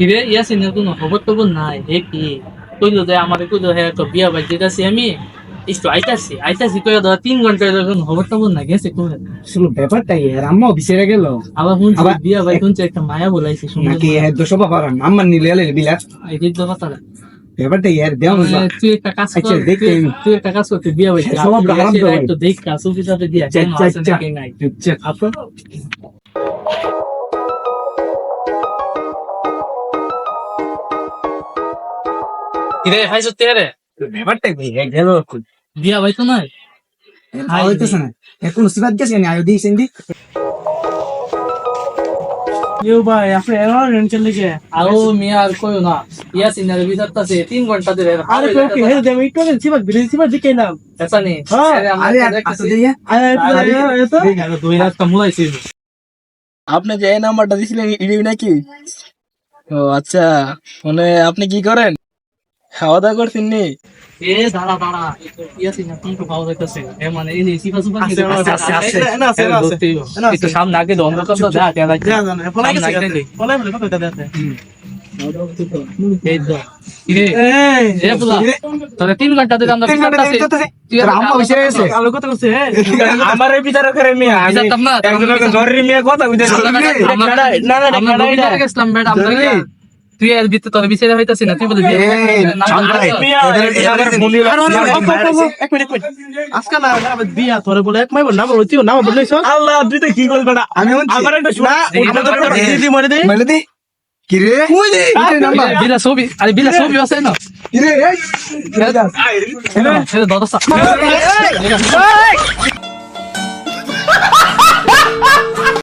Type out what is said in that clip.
কিরে ইয়াসিনের কোনো খবর টবর নাই হে কি? কইলো যে আমার কইলো হে তো বিয়া বাড়ি যেতেছি আমি। একটু আইতাছি আইতাছি কই ধর তিন ঘণ্টা এরকম খবর টবর না গেছে কই শুনো ব্যাপারটা আর আম্মাও বিছেরে গেল। আবার শুনছি বিয়া বাড়ি শুনছি একটা মায়া বলাইছে শুনছি নাকি এর দোষ বাবার আম্মার নিলে এলে বিলাস এই যে তো কথা ব্যাপারটা ইয়ার দেও মানে তুই একটা কাজ আচ্ছা, কর দেখতে তুই- তুই একটা কাজ করতে বিয়া বাড়ি সব হারাম তো দেখ কাজ সাথে দিয়া চা, কেন কিরে ভাই সত্যি রে ব্যাপারটা কি? এ গেল বিয়া বাড়ি তো নাই। হাই হইতেছে না। এখন সিবাদ গেছে না আয়ো দিয়েছেন দি ইউ ভাই আপনি এমন রেন্টেল লিখে আরও মিয়া আর কইও না। ইয়াসিনের বিচারতাছে তিন ঘণ্টা ধরে আরে তো কি হে দেব একটু আগে সিবাক বিলে সিবাক দিকে নাম? এসা নেই। হ্যাঁ, আরে আসতে দিয়া? আরে তো? দুই রাত কামুলাইছি আপনি যে এই নাম্বারটা দিছিলেন ইডিবি নাকি? ও আচ্ছা। মানে আপনি কি করেন? খাওয়া দাওয়া করছেন নি? এ দাঁড়া দাঁড়া। ইয়াসিনের কোন তো পাওয়া যাইতাছে। এ মানে এই সিফা সুফা আছে, আছে, আছে, আছে, না, আছে, না, আছে। না, আছে। একটু সামনে আগে দন্দ কত দা কে লাগছে যা জানা পলাই গেছে পলাই বলে কত দাদা এই তো ইরে এই এ পুলা তোরে তিন ঘণ্টা ধরে আমরা বিচার করে মিয়া জরুরি মিয়া কথা না না গেছিলাম বেটা। তুই এর ভিতরে তোর বিচারে হইতাছিস না তুই বলে আজকে না বিয়া তোরে বলে এক মাই বল না বলতিও বললেছ আল্লাহ তুই তো কি করবে না আমি আমার একটা না ওটা তো ওটা একটা তো- দিদি মরে দে মেলে দি কি রে ওই নাম্বার বিলা ছবি আরে বিলা ছবি আছে না কি এই দাদা